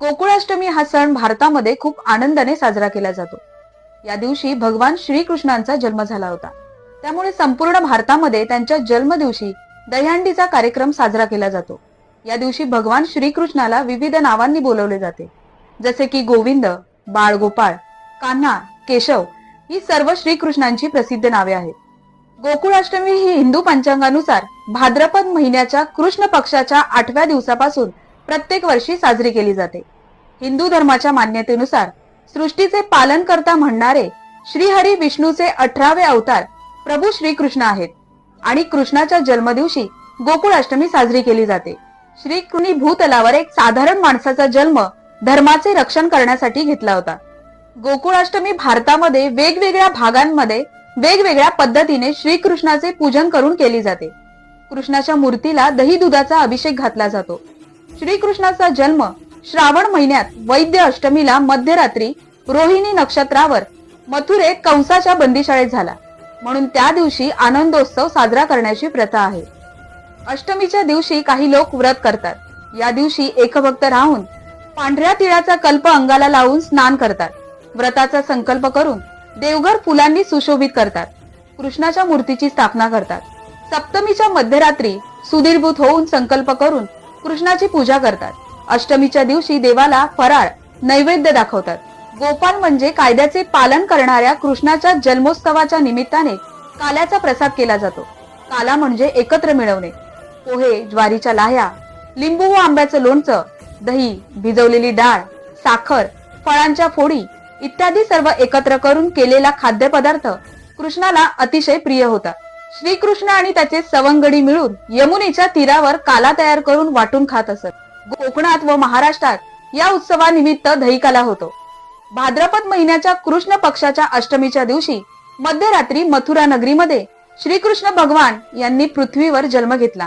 गोकुळाष्टमी हा सण भारतामध्ये खूप आनंदाने साजरा केला जातो. या दिवशी भगवान श्रीकृष्णांचा जन्म झाला होता. त्यामुळे संपूर्ण भारतामध्ये त्यांच्या जन्मदिवशी दहीहंडीचा कार्यक्रम साजरा केला जातो. या दिवशी भगवान श्रीकृष्णाला विविध नावांनी बोलवले जाते. जसे की गोविंद बाळगोपाळ कान्हा केशव ही सर्व श्रीकृष्णांची प्रसिद्ध नावे आहेत. गोकुळाष्टमी ही हिंदू पंचांगानुसार भाद्रपद महिन्याच्या कृष्ण पक्षाच्या आठव्या दिवसापासून प्रत्येक वर्षी साजरी केली जाते. हिंदू धर्माच्या मान्यतेनुसार सृष्टीचे पालन करता म्हणणारे श्रीहरी विष्णूचे अठरावे अवतार प्रभू श्रीकृष्ण आहेत आणि कृष्णाच्या जन्मदिवशी गोकुळाष्टमी साजरी केली जाते. श्रीकृणी भूतलावर एक साधारण माणसाचा जन्म धर्माचे रक्षण करण्यासाठी घेतला होता. गोकुळाष्टमी भारतामध्ये वेगवेगळ्या भागांमध्ये वेगवेगळ्या पद्धतीने श्रीकृष्णाचे पूजन करून केली जाते. कृष्णाच्या मूर्तीला दही दुधाचा अभिषेक घातला जातो. श्रीकृष्णाचा जन्म श्रावण महिन्यात वैद्य अष्टमीला मध्यरात्री रोहिणी नक्षत्रावर मथुरेत कंसाच्या बंदीशाळेत झाला. म्हणून त्या दिवशी आनंदोत्सव साजरा करण्याची प्रथा आहे. अष्टमीच्या दिवशी काही लोक व्रत करतात. या दिवशी एकभक्त राहून पांढऱ्या तिळाचा कल्प अंगाला लावून स्नान करतात. व्रताचा संकल्प करून देवघर फुलांनी सुशोभित करतात. कृष्णाच्या मूर्तीची स्थापना करतात. सप्तमीच्या मध्यरात्री सुदीर्भूत होऊन संकल्प करून कृष्णाची पूजा करतात. अष्टमीच्या दिवशी देवाला फराळ नैवेद्य दाखवतात. गोपाल म्हणजे कायद्याचे पालन करणाऱ्या कृष्णाच्या जन्मोत्सवाच्या निमित्ताने काल्याचा प्रसाद केला जातो. काला म्हणजे एकत्र मिळवणे. पोहे ज्वारीच्या लाह्या लिंबू व आंब्याचं लोणचं दही भिजवलेली डाळ साखर फळांच्या फोडी इत्यादी सर्व एकत्र करून केलेला खाद्यपदार्थ कृष्णाला अतिशय प्रिय होता. श्रीकृष्ण आणि त्याचे सवंगडी मिळून यमुनेच्या तीरावर काला तयार करून वाटून खात असत. कोकणात व महाराष्ट्रात या उत्सवानिमित्त दहीकाला होतो. भाद्रपद महिन्याच्या कृष्ण पक्षाच्या अष्टमीच्या दिवशी मध्यरात्री मथुरा नगरीमध्ये श्रीकृष्ण भगवान यांनी पृथ्वीवर जन्म घेतला.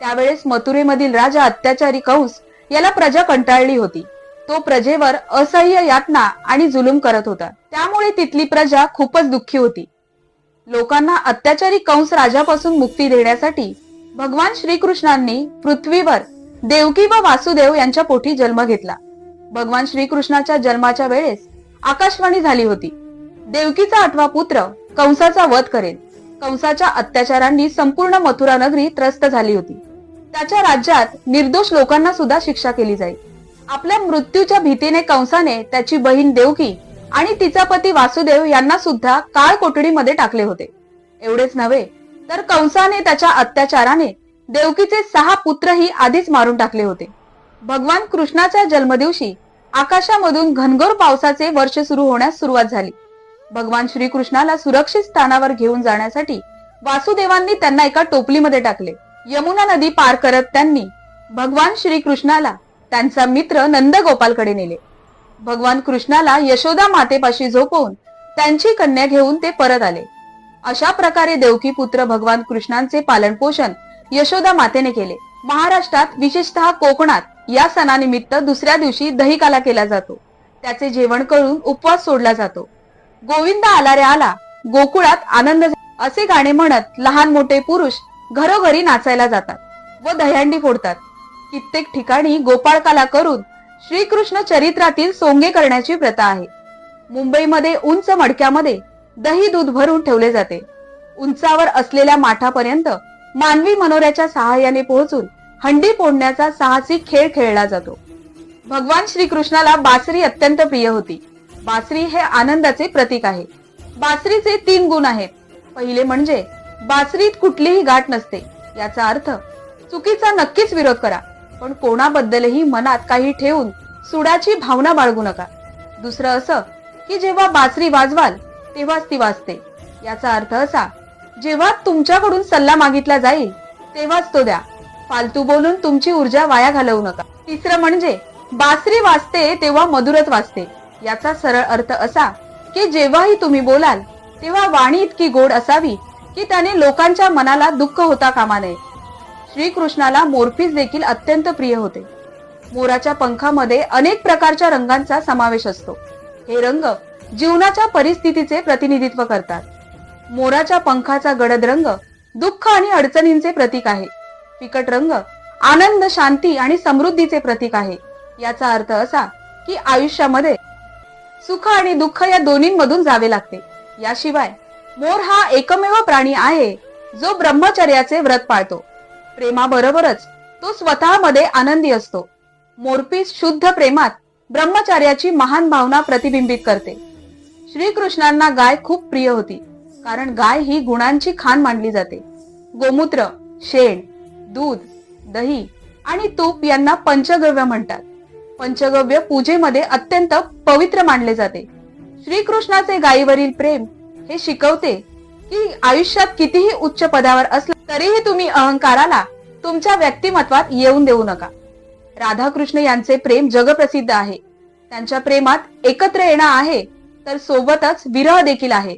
त्यावेळेस मथुरेमधील राजा अत्याचारी कंस याला प्रजा कंटाळली होती. तो प्रजेवर असह्य यातना आणि जुलूम करत होता. त्यामुळे तिथली प्रजा खूपच दुःखी होती. लोकांना अत्याचारी कंस राजापासून मुक्ती देण्यासाठी भगवान श्रीकृष्णांनी पृथ्वीवर देवकी व वासुदेव यांच्या पोटी जन्म घेतला. भगवान श्रीकृष्णाच्या जन्माच्या वेळेस आकाशवाणी झाली होती. देवकीचा आठवा पुत्र कंसाचा वध करेल. कंसाच्या अत्याचारांनी संपूर्ण मथुरा नगरी त्रस्त झाली होती. त्याच्या राज्यात निर्दोष लोकांना सुद्धा शिक्षा केली जाईल. आपल्या मृत्यूच्या भीतीने कंसाने त्याची बहीण देवकी आणि तिचा पती वासुदेव यांना सुद्धा काळ कोठडीमध्ये टाकले होते. एवढेच नव्हे तर कंसाने त्याच्या अत्याचाराने देवकीचे सहा पुत्रही आधीच मारून टाकले होते. भगवान कृष्णाच्या जन्मदिवशी आकाशामधून घनघोर पावसाचे वर्ष सुरू होण्यास सुरुवात झाली. भगवान श्रीकृष्णाला सुरक्षित स्थानावर घेऊन जाण्यासाठी वासुदेवांनी त्यांना एका टोपलीमध्ये टाकले. यमुना नदी पार करत त्यांनी भगवान श्रीकृष्णाला त्यांचा मित्र नंदगोपालकडे नेले. भगवान कृष्णाला यशोदा मातेपाशी झोपवून त्यांची कन्या घेऊन ते परत आले. अशा प्रकारे देवकी पुत्र भगवान कृष्णांचे पालन पोषण यशोदा मातेने केले. महाराष्ट्रात विशेषतः कोकणात या सणानिमित्त दुसऱ्या दिवशी दहीकाला केला जातो. त्याचे जेवण करून उपवास सोडला जातो. गोविंद आला रे आला गोकुळात आनंद असे गाणे म्हणत लहान मोठे पुरुष घरोघरी नाचायला जातात व दह्यांडी फोडतात. कित्येक ठिकाणी गोपाळकाला करून श्रीकृष्ण चरित्रातील सोंगे करण्याची प्रथा आहे. मुंबईमध्ये उंच मडक्यामध्ये दही दूध भरून ठेवले जाते. उंचावर असलेल्या माठापर्यंत मानवी मनोऱ्याच्या सहाय्याने पोहोचून हंडी फोडण्याचा साहसी खेळ खेळला जातो. भगवान श्रीकृष्णाला बासरी अत्यंत प्रिय होती. बासरी हे आनंदाचे प्रतीक आहे. बासरीचे तीन गुण आहेत. पहिले म्हणजे बासरीत कुठलीही गाठ नसते. याचा अर्थ चुकीचा नक्कीच विरोध करा. पण कोणाबद्दलही मनात काही ठेवून सुडाची भावना बाळगू नका. दुसरं असं की जेव्हा बासरी वाजवाल तेव्हाच ती वाजते. याचा अर्थ असा जेव्हा तुमच्याकडून सल्ला मागितला जाईल तेव्हाच तो द्या. फालतू बोलून तुमची ऊर्जा वाया घालवू नका. तिसरं म्हणजे बासरी वाजते तेव्हा मधुरच वाजते. याचा सरळ अर्थ असा की जेव्हाही तुम्ही बोलाल तेव्हा वाणी इतकी गोड असावी की त्याने लोकांच्या मनाला दुःख होता कामा नये. श्रीकृष्णाला मोरपीस देखील अत्यंत प्रिय होते. मोराच्या पंखामध्ये अनेक प्रकारच्या रंगांचा समावेश असतो. हे रंग जीवनाच्या परिस्थितीचे प्रतिनिधित्व करतात. मोराच्या पंखाचा गडद रंग दुःख आणि अडचणींचे प्रतीक आहे. फिकट रंग आनंद शांती आणि समृद्धीचे प्रतीक आहे. याचा अर्थ असा की आयुष्यामध्ये सुख आणि दुःख या दोन्हीमधून जावे लागते. याशिवाय मोर हा एकमेव प्राणी आहे जो ब्रह्मचर्याचे व्रत पाळतो. प्रेमाबरोबरच तो स्वतःमध्ये आनंदी असतो. मोरपीस शुद्ध प्रेमात ब्रह्मचार्याची महान भावना प्रतिबिंबित करते. श्रीकृष्णांना गाय खूप प्रिय होती कारण गाय ही गुणांची खाण मानली जाते. गोमूत्र शेण दूध दही आणि तूप यांना पंचगव्य म्हणतात. पंचगव्य पूजेमध्ये अत्यंत पवित्र मानले जाते. श्रीकृष्णाचे गायीवरील प्रेम हे शिकवते की आयुष्यात कितीही उच्च पदावर असला तरीही तुम्ही अहंकाराला तुमच्या व्यक्तिमत्वात येऊन देऊ नका. राधाकृष्ण यांचे प्रेम जगप्रसिद्ध आहे. त्यांच्या प्रेमात एकत्र येणं आहे तर सोबतच विरह देखील आहे.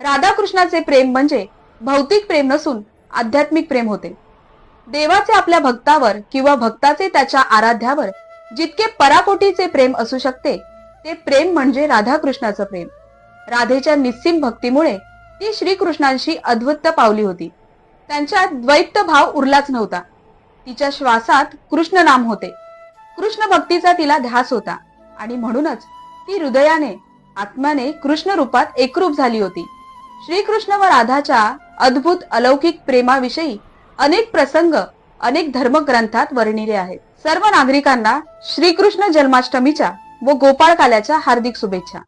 राधाकृष्णाचे प्रेम म्हणजे भौतिक प्रेम नसून आध्यात्मिक प्रेम होते. देवाचे आपल्या भक्तावर किंवा भक्ताचे त्याच्या आराध्यावर जितके पराकोटीचे प्रेम असू शकते ते प्रेम म्हणजे राधाकृष्णाचं प्रेम. राधेच्या निस्सीम भक्तीमुळे ती श्रीकृष्णांशी अद्भुत पावली होती. त्यांच्या द्वैत भाव उरलाच नव्हता. तिच्या श्वासात कृष्ण नाम होते. कृष्ण भक्तीचा तिला ध्यास होता आणि म्हणूनच ती हृदयाने आत्म्याने कृष्ण रूपात एकरूप झाली होती. श्रीकृष्ण व राधाच्या अद्भुत अलौकिक प्रेमाविषयी अनेक प्रसंग अनेक धर्मग्रंथात वर्णिले आहेत. सर्व नागरिकांना श्रीकृष्ण जन्माष्टमीच्या व गोपाळकाल्याच्या हार्दिक शुभेच्छा.